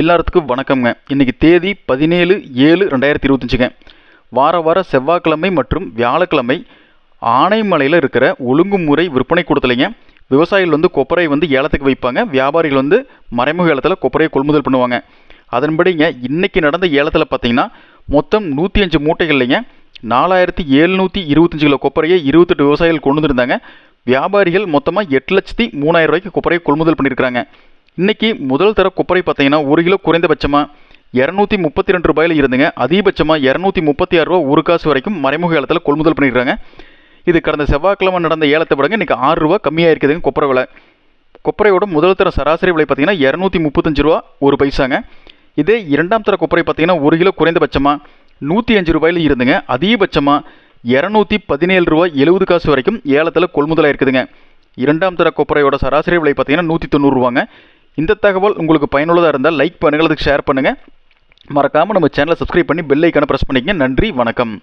எல்லாத்துக்கும் வணக்கம்ங்க. இன்றைக்கி தேதி பதினேழு ஏழு ரெண்டாயிரத்தி இருபத்தஞ்சுங்க. வார வார செவ்வாய்க்கிழமை மற்றும் வியாழக்கிழமை ஆனைமலையில் இருக்கிற ஒழுங்குமுறை விற்பனை கொடுத்தலைங்க விவசாயிகள் வந்து கொப்பரை வந்து ஏலத்துக்கு வைப்பாங்க. வியாபாரிகள் வந்து மறைமுக ஏலத்தில் கொப்பரையை கொள்முதல் பண்ணுவாங்க. அதன்படிங்க இன்றைக்கி நடந்த ஏலத்தில் பார்த்தீங்கன்னா மொத்தம் நூற்றி அஞ்சு மூட்டைகள்லைங்க நாலாயிரத்தி எழுநூற்றி இருபத்தஞ்சு கிலோ கொப்பரையை இருபத்தெட்டு விவசாயிகள் கொண்டு வந்திருந்தாங்க. வியாபாரிகள் மொத்தமாக எட்டு லட்சத்தி மூணாயிரம் ரூபாய்க்கு கொப்பரையை கொள்முதல் பண்ணியிருக்காங்க இன்னைக்கு முதல் தர கொப்பரை பார்த்தீங்கன்னா ஒரு கிலோ குறைந்தபட்சமாக இரநூத்தி முப்பத்தி ரெண்டு ரூபாயில் இருந்துங்க. அதிகபட்சமாக இரநூத்தி முப்பத்தி ஆறு ரூபா ஒரு காசு வரைக்கும் மறைமுக ஏலத்தில் கொள்முதல் பண்ணிடுறாங்க இது கடந்த செவ்வாய்க்கிழமை நடந்த ஏலத்தை விடங்க இன்றைக்கி ஆறு ரூபா கம்மியாக இருக்குதுங்க கொப்பரை விலை. கொப்பரையோட முதல் தர சராசரி விலை பார்த்தீங்கன்னா இரநூத்தி முப்பத்தஞ்சு ரூபா ஒரு பைசாங்க. இதே இரண்டாம் தர கொப்பரை பார்த்தீங்கன்னா ஒரு கிலோ குறைந்தபட்சமாக நூற்றி அஞ்சு ரூபாயில் இருந்துங்க. அதிகபட்சமாக இரநூத்தி பதினேழு ரூபா எழுபது காசு வரைக்கும் ஏலத்தில் கொள்முதலாக இருக்குதுங்க இரண்டாம் தர கொப்பரையோட சராசரி விலை பார்த்தீங்கன்னா நூற்றி தொண்ணூறுரூவாங்க இந்த தகவல் உங்களுக்கு பயனுள்ளதாக இருந்தால் லைக் பண்ணுங்கள் அதுக்கு ஷேர் பண்ணுங்கள் மறக்காமல் நம்ம சேனலை சப்ஸ்கிரைப் பண்ணி பெல் ஐக்கானை ப்ரெஸ் பண்ணிக்கங்க. நன்றி வணக்கம்.